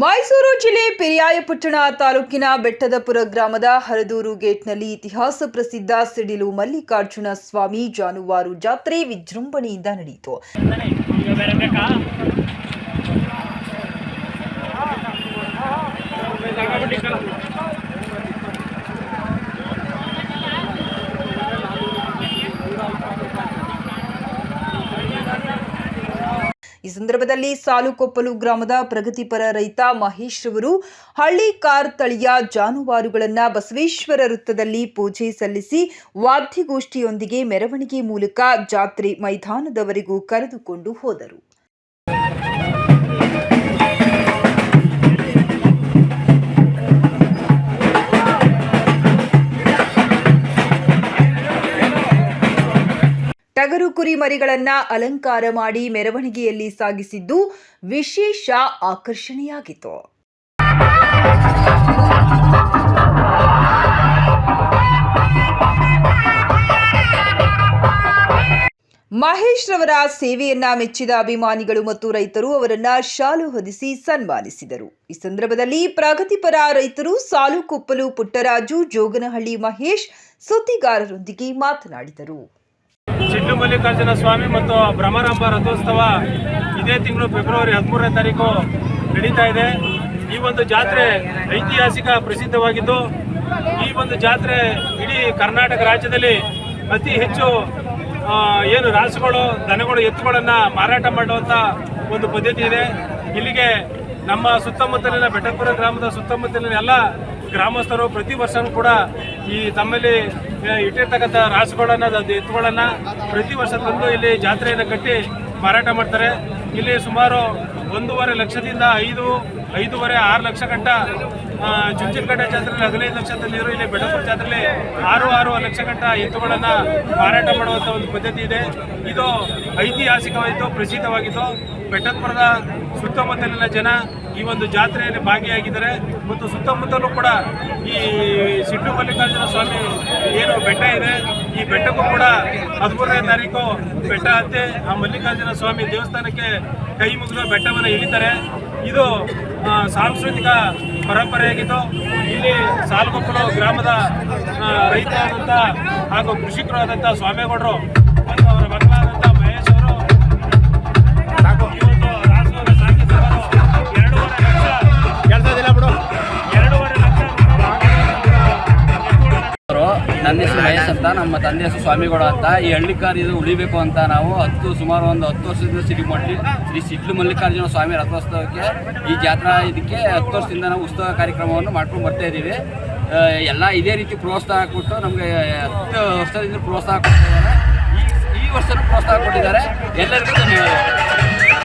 ಮೈಸೂರು ಜಿಲ್ಲೆ ಪೆರಿಯಾಯಪಟ್ಟಣ ತಾಲೂಕಿನ ಬೆಟ್ಟದಪುರ ಗ್ರಾಮದ ಹರದೂರು ಗೇಟ್ನಲ್ಲಿ ಇತಿಹಾಸ ಪ್ರಸಿದ್ಧ ಸಿಡಿಲು ಮಲ್ಲಿಕಾರ್ಜುನ ಸ್ವಾಮಿ ಜಾನುವಾರು ಜಾತ್ರೆ ವಿಜೃಂಭಣೆಯಿಂದ ನಡೆಯಿತು. ಈ ಸಂದರ್ಭದಲ್ಲಿ ಸಾಲುಕೊಪ್ಪಲು ಗ್ರಾಮದ ಪ್ರಗತಿಪರ ರೈತ ಮಹೇಶ್ ಅವರು ಹಳ್ಳಿ ಕಾರ್ ತಳಿಯ ಜಾನುವಾರುಗಳನ್ನ ಬಸವೇಶ್ವರ ವೃತ್ತದಲ್ಲಿ ಪೂಜೆ ಸಲ್ಲಿಸಿ ವಾದ್ಯಗೋಷ್ಠಿಯೊಂದಿಗೆ ಮೆರವಣಿಗೆ ಮೂಲಕ ಜಾತ್ರೆ ಮೈದಾನದವರೆಗೂ ಕರೆದುಕೊಂಡು ಹೋದರು. ಟಗರು ಕುರಿ ಮರಿಗಳನ್ನ ಅಲಂಕಾರ ಮಾಡಿ ಮೆರವಣಿಗೆಯಲ್ಲಿ ಸಾಗಿಸಿದ್ದು ವಿಶೇಷ ಆಕರ್ಷಣೆಯಾಗಿತ್ತು. ಮಹೇಶ್ ರವರ ಸೇವೆಯನ್ನ ಮೆಚ್ಚಿದ ಅಭಿಮಾನಿಗಳು ಮತ್ತು ರೈತರು ಅವರನ್ನ ಶಾಲು ಹೊದಿಸಿ ಸನ್ಮಾನಿಸಿದರು. ಈ ಸಂದರ್ಭದಲ್ಲಿ ಪ್ರಗತಿಪರ ರೈತರು ಸಾಲುಕೊಪ್ಪಲು ಪುಟ್ಟರಾಜು ಜೋಗನಹಳ್ಳಿ ಮಹೇಶ್ ಸುದ್ದಿಗಾರರೊಂದಿಗೆ ಮಾತನಾಡಿದರು. ಸಿಡ್ಲು ಮಲ್ಲಿಕಾರ್ಜುನ ಸ್ವಾಮಿ ಮತ್ತು ಭ್ರಮರಾಂಬ ರಥೋತ್ಸವ ಇದೇ ತಿಂಗಳು ಫೆಬ್ರವರಿ ಹದಿಮೂರನೇ ತಾರೀಕು ನಡೀತಾ ಇದೆ. ಈ ಒಂದು ಜಾತ್ರೆ ಐತಿಹಾಸಿಕ ಪ್ರಸಿದ್ಧವಾಗಿದ್ದು, ಈ ಒಂದು ಜಾತ್ರೆ ಇಡೀ ಕರ್ನಾಟಕ ರಾಜ್ಯದಲ್ಲಿ ಅತಿ ಹೆಚ್ಚು ಏನು ರಾಸುಗಳು, ದನಗಳು, ಎತ್ತುಗಳನ್ನು ಮಾರಾಟ ಮಾಡುವಂಥ ಒಂದು ಪದ್ಧತಿ ಇದೆ. ಇಲ್ಲಿಗೆ ನಮ್ಮ ಸುತ್ತಮುತ್ತಲಿನ ಬೆಟ್ಟಪುರ ಗ್ರಾಮದ ಸುತ್ತಮುತ್ತಲಿನ ಎಲ್ಲ ಗ್ರಾಮಸ್ಥರು ಪ್ರತಿ ವರ್ಷವೂ ಕೂಡ ಈ ತಮ್ಮಲ್ಲಿ ಇಟ್ಟಿರ್ತಕ್ಕಂಥ ರಾಸುಗಳನ್ನ ಅದು ಎತ್ತುಗಳನ್ನ ಪ್ರತಿ ವರ್ಷ ತಂದು ಇಲ್ಲಿ ಜಾತ್ರೆಯನ್ನು ಕಟ್ಟಿ ಮಾರಾಟ ಮಾಡ್ತಾರೆ. ಇಲ್ಲಿ ಸುಮಾರು ಒಂದೂವರೆ ಲಕ್ಷದಿಂದ ಐದು, ಐದೂವರೆ, ಆರು ಲಕ್ಷ ಗಂಟ ಚುಂಚನಕಟ್ಟೆ ಜಾತ್ರೆಯಲ್ಲಿ ಹದಿನೈದು ಲಕ್ಷ ಇಲ್ಲಿ ಬೆಟ್ಟಪುರ ಜಾತ್ರೆಯಲ್ಲಿ ಆರು ಆರು ಲಕ್ಷ ಗಂಟ ಎತ್ತುಗಳನ್ನ ಮಾರಾಟ ಮಾಡುವಂಥ ಒಂದು ಪದ್ಧತಿ ಇದೆ. ಇದು ಐತಿಹಾಸಿಕವಾಯಿತು ಪ್ರಸಿದ್ಧವಾಗಿತ್ತು ಬೆಟ್ಟಪುರದ ಸುತ್ತಮುತ್ತಲಿನ ಜನ ಈ ಒಂದು ಜಾತ್ರೆಯಲ್ಲಿ ಭಾಗಿಯಾಗಿದ್ದಾರೆ. ಮತ್ತು ಸುತ್ತಮುತ್ತಲೂ ಕೂಡ ಈ ಸಿಡ್ಡು ಮಲ್ಲಿಕಾರ್ಜುನ ಸ್ವಾಮಿ ಏನು ಬೆಟ್ಟ ಇದೆ, ಈ ಬೆಟ್ಟಕ್ಕೂ ಕೂಡ ಹದಿಮೂರನೇ ತಾರೀಕು ಬೆಟ್ಟ ಹತ್ತಿ ಆ ಮಲ್ಲಿಕಾರ್ಜುನ ಸ್ವಾಮಿ ದೇವಸ್ಥಾನಕ್ಕೆ ಕೈ ಮುಗಿದು ಬೆಟ್ಟವನ್ನು ಇಳಿತಾರೆ. ಇದು ಸಾಂಸ್ಕೃತಿಕ ಪರಂಪರೆಯಾಗಿದ್ದು, ಇಲ್ಲಿ ಸಾಲುಗೊಪ್ಪಲು ಗ್ರಾಮದ ರೈತರಾದಂಥ ಹಾಗೂ ಕೃಷಿಕರಾದಂಥ ಸ್ವಾಮೇಗೌಡರು ನನ್ನ ಹೆಸರು ಮಹೇಶ್ ಅಂತ, ನಮ್ಮ ತಂದೆ ಹೆಸರು ಸ್ವಾಮಿಗೌಡ ಅಂತ. ಈ ಹಳ್ಳಿಕಾರ್ ಇದು ಉಳಿಬೇಕು ಅಂತ ನಾವು ಹತ್ತು, ಸುಮಾರು ಒಂದು ಹತ್ತು ವರ್ಷದಿಂದ ಸಿಟಿ ಮಾಡಿ ಶ್ರೀ ಸಿಡ್ಲು ಮಲ್ಲಿಕಾರ್ಜುನ ಸ್ವಾಮಿ ರಥೋತ್ಸವಕ್ಕೆ. ಈ ಜಾತ್ರಾ ಇದಕ್ಕೆ ಹತ್ತು ವರ್ಷದಿಂದ ನಾವು ಉತ್ಸವ ಕಾರ್ಯಕ್ರಮವನ್ನು ಮಾಡ್ಕೊಂಡು ಬರ್ತಾ ಇದ್ದೀವಿ. ಎಲ್ಲ ಇದೇ ರೀತಿ ಪ್ರೋತ್ಸಾಹ ಕೊಟ್ಟು ನಮಗೆ ಹತ್ತು ವರ್ಷದಿಂದ ಪ್ರೋತ್ಸಾಹ ಕೊಡ್ತಾ ಇದ್ದಾರೆ. ಈ ಈ ವರ್ಷನೂ ಪ್ರೋತ್ಸಾಹ ಕೊಟ್ಟಿದ್ದಾರೆ. ಎಲ್ಲರಿಗೂ ಧನ್ಯವಾದಗಳು.